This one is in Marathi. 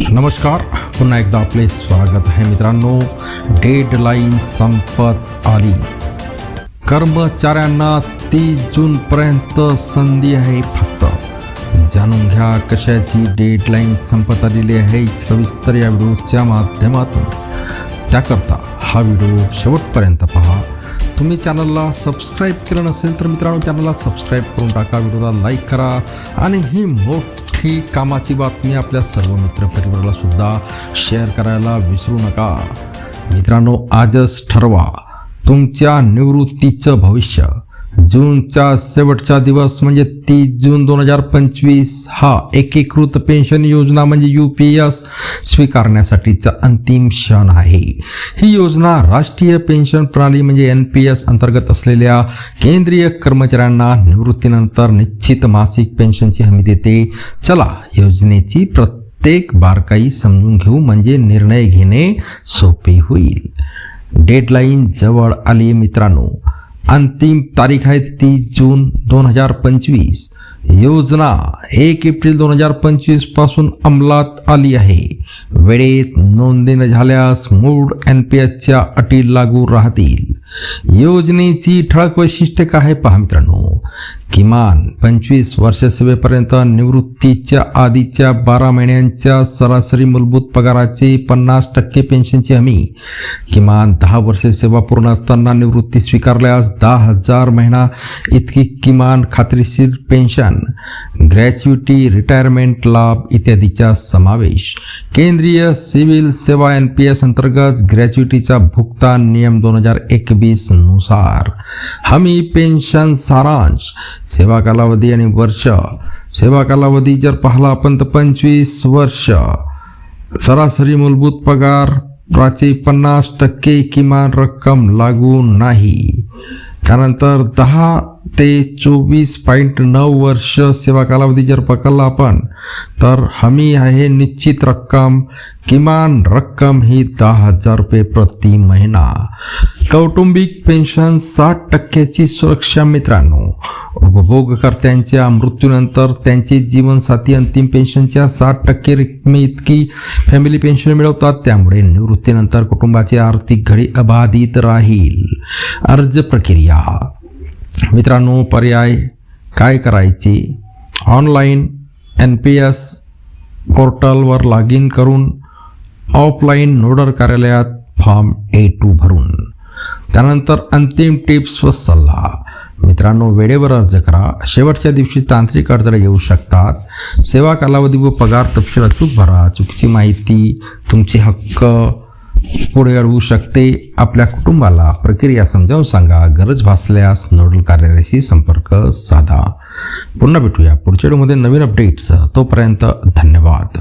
नमस्कार पुन्हा एकदा आपले स्वागत आहे मित्रांनो. डेडलाईन संपत आली. कर्मचाऱ्यांना तीस जूनपर्यंत संधी आहे फक्त. जाणून घ्या कशाची डेडलाईन संपत आलेली आहे सविस्तर या व्हिडिओच्या माध्यमातून. त्याकरता हा व्हिडिओ शेवटपर्यंत पहा. तुम्ही चॅनलला सबस्क्राईब केलं नसेल तर मित्रांनो चॅनलला सबस्क्राईब करून टाका व्हिडिओला लाईक करा आणि ही मोठी कामाची बातमी आपल्या सर्व मित्रपरिवाराला सुद्धा शेअर करायला विसरू नका. मित्रांनो आजच ठरवा तुमच्या निवृत्तीचं भविष्य. जूनचा शेवटचा दिवस म्हणजे तीस जून दोन हजार पंचवीस हा एकीकृत पेन्शन योजना म्हणजे यू पी एस स्वीकारण्यासाठीचा अंतिम क्षण आहे. ही योजना राष्ट्रीय पेन्शन प्रणाली म्हणजे एन पी एस अंतर्गत असलेल्या केंद्रीय कर्मचाऱ्यांना निवृत्तीनंतर निश्चित मासिक पेन्शनची हमी देते. चला योजनेची प्रत्येक बारकाई समजून घेऊ म्हणजे निर्णय घेणे सोपे होईल. डेडलाईन जवळ आली मित्रांनो. अंतिम तारीख आहे तीस जून दोन हजार पंचवीस. योजना एक एप्रिल दोन हजार पंचवीसपासून अंमलात आली आहे. वेळेत नोंदणी न झाल्यास मूळ एन पी एसच्या अटी लागू राहतील. योजनेची ठळक वैशिष्ट्य काय आहे पहा मित्रांनो. किमान पंचवीस वर्षसेवेपर्यंत निवृत्तीच्या आधीच्या बारा महिन्यांच्या सरासरी मूलभूत पगाराची पन्नास टक्के पेन्शनची हमी. किमान दहा वर्ष सेवा पूर्ण असताना निवृत्ती स्वीकारल्यास दहा हजार महिना इतकी किमान खात्रीशीर पेन्शन. ग्रॅच्युटी रिटायरमेंट लाभ इत्यादीचा समावेश. केंद्रीय सिव्हिल सेवा एन पी एस अंतर्गत ग्रॅच्युटीचा भुगतान नियम दोन हजार एकवीसनुसार. हमी पेन्शन सारांश. सेवा कालावधी आणि वर्ष. सेवा कालावधी जर पाहिला आपण तर पंचवीस वर्ष. सरासरी मूलभूत पगार प्राची पन्नास टक्के किमान रक्कम लागू नाही. त्यानंतर दहा ते चोवीस पॉईंट नऊ वर्ष सेवा कालावधी जर पकडला आपण तर हमी आहे निश्चित रक्कम. किमान रक्कम ही दहा हजार रुपये प्रति महिना. कौटुंबिक पेन्शन साठ टक्क्याची सुरक्षा मित्रांनो. उपभोगकर्त्यांच्या मृत्यूनंतर त्यांचे जीवनसाथी अंतिम पेन्शनच्या साठ टक्के रकमे इतकी फॅमिली पेन्शन मिळवतात त्यामुळे निवृत्तीनंतर कुटुंबाची आर्थिक घडी अबाधित राहील. अर्ज प्रक्रिया. मित्रांनो पर्याय काय करायचे? ऑनलाईन एन पी एस पोर्टलवर लॉग इन करून ऑफलाईन नोडल कार्यालयात फॉर्म ए टू भरून. त्यानंतर अंतिम टिप्स व सल्ला. मित्रांनो वेळेवर अर्ज करा. शेवटच्या दिवशी तांत्रिक अडथळे येऊ शकतात. सेवा कालावधी व पगार तपशील अचूक भरा. चुकीची माहिती तुमचे हक्क पुढे अडवू शकते. आपल्या कुटुंबाला प्रक्रिया समजावून सांगा. गरज भासल्यास नोडल कार्यालयाशी संपर्क साधा. पुन्हा भेटूया पुढच्या व्हिडिओमध्ये नवीन अपडेट्स तोपर्यंत धन्यवाद.